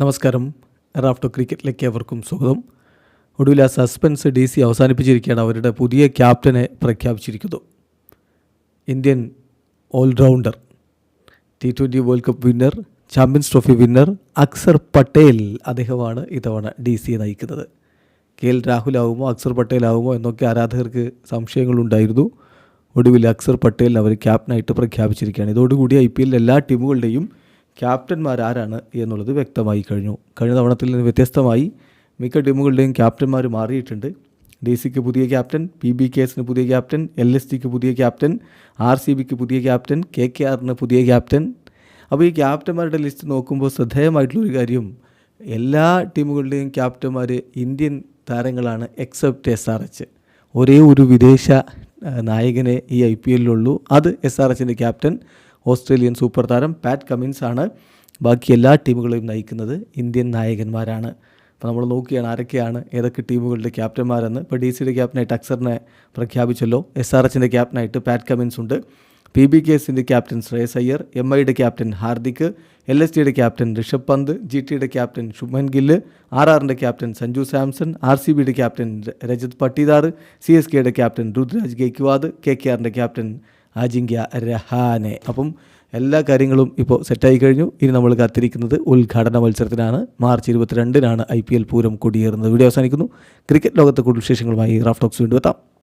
നമസ്കാരം. റാഫ്റ്റോ ക്രിക്കറ്റിലേക്ക് അവർക്കും സ്വാഗതം. ഒടുവിൽ ആ സസ്പെൻസ് ഡി സി അവസാനിപ്പിച്ചിരിക്കുകയാണ്. അവരുടെ പുതിയ ക്യാപ്റ്റനെ പ്രഖ്യാപിച്ചിരിക്കുന്നു. Indian allrounder T twenty world cup winner champions trophy winner Axar Patel അദ്ദേഹമാണ് ഇത്തവണ ഡി സിയെ നയിക്കുന്നത്. കെ എൽ രാഹുലാവുമോ അക്സർ പട്ടേലാവുമോ എന്നൊക്കെ ആരാധകർക്ക് സംശയങ്ങളുണ്ടായിരുന്നു. ഒടുവിൽ അക്സർ പട്ടേലിനെ അവർ ക്യാപ്റ്റനായിട്ട് പ്രഖ്യാപിച്ചിരിക്കുകയാണ്. ഇതോടുകൂടി ഐ പി എല്ലാ ടീമുകളുടെയും ക്യാപ്റ്റന്മാർ ആരാണ് എന്നുള്ളത് വ്യക്തമായി കഴിഞ്ഞു. കഴിഞ്ഞ തവണത്തിൽ നിന്ന് വ്യത്യസ്തമായി മിക്ക ടീമുകളുടെയും ക്യാപ്റ്റന്മാർ മാറിയിട്ടുണ്ട്. ഡി സിക്ക് പുതിയ ക്യാപ്റ്റൻ പി ബി കെ എസിന് പുതിയ ക്യാപ്റ്റൻ എൽ എസ് ടിക്ക് പുതിയ ക്യാപ്റ്റൻ ആർ സി ബിക്ക് പുതിയ ക്യാപ്റ്റൻ കെ കെ ആറിന് പുതിയ ക്യാപ്റ്റൻ. അപ്പോൾ ഈ ക്യാപ്റ്റന്മാരുടെ ലിസ്റ്റ് നോക്കുമ്പോൾ ശ്രദ്ധേയമായിട്ടുള്ളൊരു കാര്യം എല്ലാ ടീമുകളുടെയും ക്യാപ്റ്റന്മാർ ഇന്ത്യൻ താരങ്ങളാണ് എക്സെപ്റ്റ് എസ് ആർ എച്ച്. ഒരേ ഒരു വിദേശ നായകനെ ഈ ഐ പി എല്ലിലുള്ളൂ അത് എസ് ആർ എച്ചിന്റെ ക്യാപ്റ്റൻ ഓസ്ട്രേലിയൻ സൂപ്പർ താരം പാറ്റ് കമിൻസ് ആണ് ബാക്കി എല്ലാ ടീമുകളെയും നയിക്കുന്നത് ഇന്ത്യൻ നായകന്മാരാണ്. അപ്പോൾ നമ്മൾ നോക്കിയാണ് ആരൊക്കെയാണ് ഏതൊക്കെ ടീമുകളുടെ ക്യാപ്റ്റന്മാരെന്ന്. ഇപ്പോൾ ഡി സിയുടെ ക്യാപ്റ്റനായിട്ട് അക്സറിനെ പ്രഖ്യാപിച്ചല്ലോ. എസ് ആർ എച്ചിന്റെ ക്യാപ്റ്റനായിട്ട് പാറ്റ് കമിൻസ് ഉണ്ട്. പി ബി കെ എസിന്റെ ക്യാപ്റ്റൻ ശ്രേയസ് അയ്യർ എം ഐയുടെ ക്യാപ്റ്റൻ ഹാർദിക് എൽ എസ് ടിയുടെ ക്യാപ്റ്റൻ ഋഷഭ് പന്ത് ജി ടിയുടെ ക്യാപ്റ്റൻ ശുഭൻ ഗില്ല് ആർ ആറിന്റെ captain Sanju Samson R C ബിയുടെ captain Rajat Patidar C S കെയുടെ captain Ruturaj Gaikwad K K ആറിന്റെ ക്യാപ്റ്റൻ അജിങ്ക്യ രഹാനെ. അപ്പം എല്ലാ കാര്യങ്ങളും ഇപ്പോൾ സെറ്റായി കഴിഞ്ഞു. ഇനി നമ്മൾ കാത്തിരിക്കുന്നത് ഉദ്ഘാടന മത്സരത്തിനാണ്. മാർച്ച് ഇരുപത്തിരണ്ടിനാണ് ഐ പി എൽ പൂരം കൊടിയേറുന്നത്. വീഡിയോ അവസാനിക്കുന്നു. ക്രിക്കറ്റ് ലോകത്തെ കൂടുതൽ വിശേഷങ്ങളുമായി റാഫ്റ്റോക്സ് വീണ്ടും എത്താം.